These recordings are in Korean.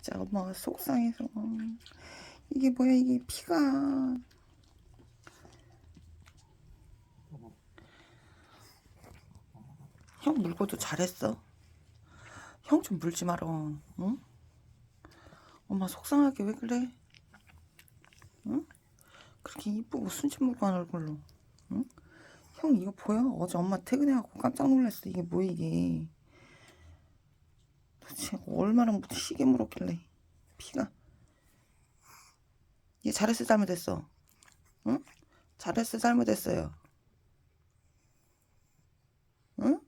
진짜 엄마가 속상해서 이게 뭐야 이게 피가 형 물고도 잘했어 형 좀 물지 마라 응? 엄마 속상하게 왜 그래 응? 그렇게 이쁘고 순진 물고 한 얼굴로 응? 형 이거 보여? 어제 엄마 퇴근해갖고 깜짝 놀랐어 이게 뭐야 이게 얼마나 뭐 시계 물었길래. 피가. 얘 잘했어 잘못했어. 응? 잘했어 잘못했어요. 응?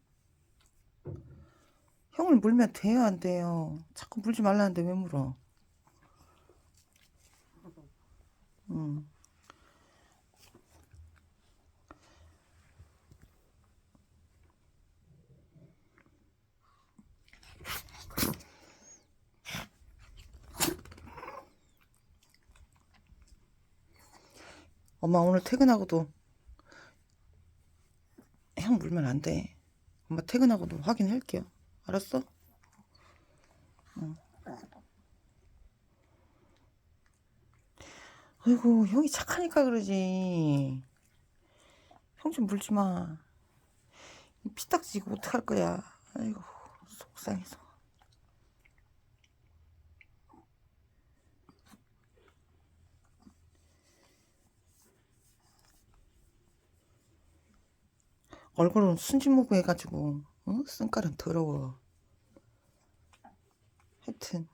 형을 물면 돼요 안 돼요? 자꾸 물지 말라는데 왜 물어 응. 엄마 오늘 퇴근하고도 형 물면 안 돼. 엄마 퇴근하고도 확인할게요. 알았어? 응. 아이고 형이 착하니까 그러지. 형 좀 물지 마. 이 피딱지 이거 어떡할 거야. 아이고 속상해서. 얼굴은 순진무구 해가지고 어? 쓴깔은 더러워. 하여튼.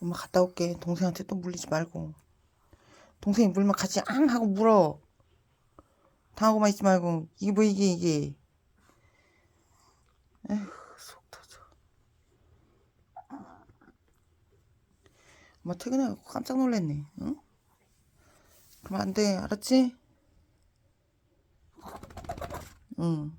엄마 갔다 올게. 동생한테 또 물리지 말고 동생이 물면 같이 앙 하고 물어. 당하고만 있지 말고 이게 뭐 이게 이게. 에휴 속 터져. 엄마 퇴근해갖고 깜짝 놀랐네. 응? 그럼 안 돼. 알았지? 응.